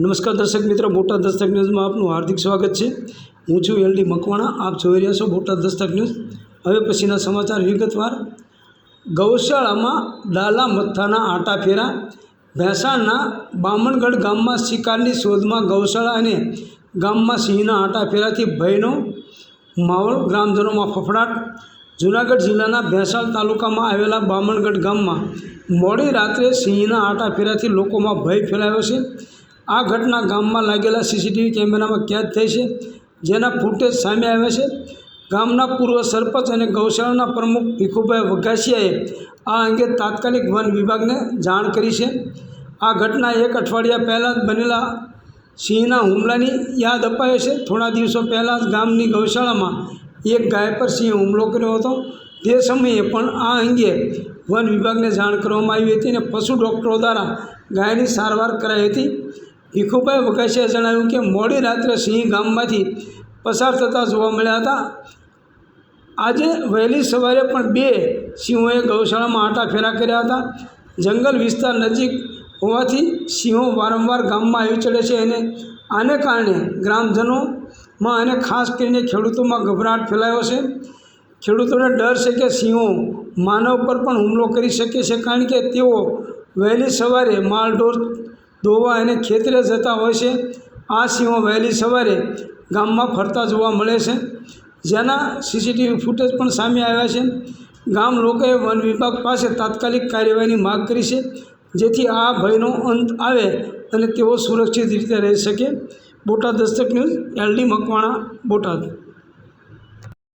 નમસ્કાર દર્શક મિત્રો, બોટાદ દસ્તક ન્યૂઝમાં આપનું હાર્દિક સ્વાગત છે. હું છું એલડી મકવાણા, આપ જોઈ રહ્યા છો બોટાદ દસ્તક ન્યૂઝ. હવે પછીના સમાચાર વિગતવાર. ગૌશાળામાં ડાલા મથ્થાના આટા ફેરા. ભેંસાણના બામણગઢ ગામમાં શિકારની શોધમાં ગૌશાળા અને ગામમાં સિંહના આટા ફેરાથી ભયનો માહોલ, ગ્રામજનોમાં ફફડાટ. જૂનાગઢ જિલ્લાના ભેંસાળ તાલુકામાં આવેલા બામણગઢ ગામમાં મોડી રાત્રે સિંહના આટા ફેરાથી લોકોમાં ભય ફેલાયો છે. આ ઘટના ગામમાં લાગેલા સીસીટીવી કેમેરામાં કેદ થઈ છે. જેના ફૂટેજ સામે આવ્યા છે. ગામના પૂર્વ સરપંચ અને ગૌશાળાના પ્રમુખ ભીખુભાઈ વઘાસિયાએ આ અંગે તાત્કાલિક વન વિભાગને જાણ કરી છે. આ ઘટના એક અઠવાડિયા પહેલાં જ બનેલા સિંહના હુમલાની યાદ અપાવે છે. થોડા દિવસો પહેલાં જ ગામની ગૌશાળામાં એક ગાય પર સિંહે હુમલો કર્યો હતો. તે સમયે પણ આ અંગે વન વિભાગને જાણ કરવામાં આવી હતી અને પશુ ડૉક્ટરો દ્વારા ગાયની સારવાર કરાઈ હતી. ભીખુભાઈ વઘાસિયાએ જણાવ્યું કે, મોડી રાત્રે સિંહ ગામમાંથી પસાર થતા જોવા મળ્યા હતા. આજે વહેલી સવારે પણ બે સિંહોએ ગૌશાળામાં આટા ફેરા કર્યા હતા. જંગલ વિસ્તાર નજીક હોવાથી સિંહો વારંવાર ગામમાં આવી ચડે છે અને આને કારણે ગ્રામજનોમાં અને ખાસ કરીને ખેડૂતોમાં ગભરાટ ફેલાયો છે. ખેડૂતોને ડર છે કે સિંહો માનવ પર પણ હુમલો કરી શકે છે, કારણ કે તેઓ વહેલી સવારે માલઢોર દોવા અને ખેતરે જતા હોય છે. આ સિંહો વહેલી સવારે ગામમાં ફરતા જોવા મળે છે. જેના સીસીટીવી ફૂટેજ પણ સામે આવ્યા છે. ગામ લોકોએ વન વિભાગ પાસે તાત્કાલિક કાર્યવાહીની માગ કરી છે, જેથી આ ભયનો અંત આવે અને તેઓ સુરક્ષિત રીતે રહી શકે. Botad Dastak news, LD Makwana, Botad.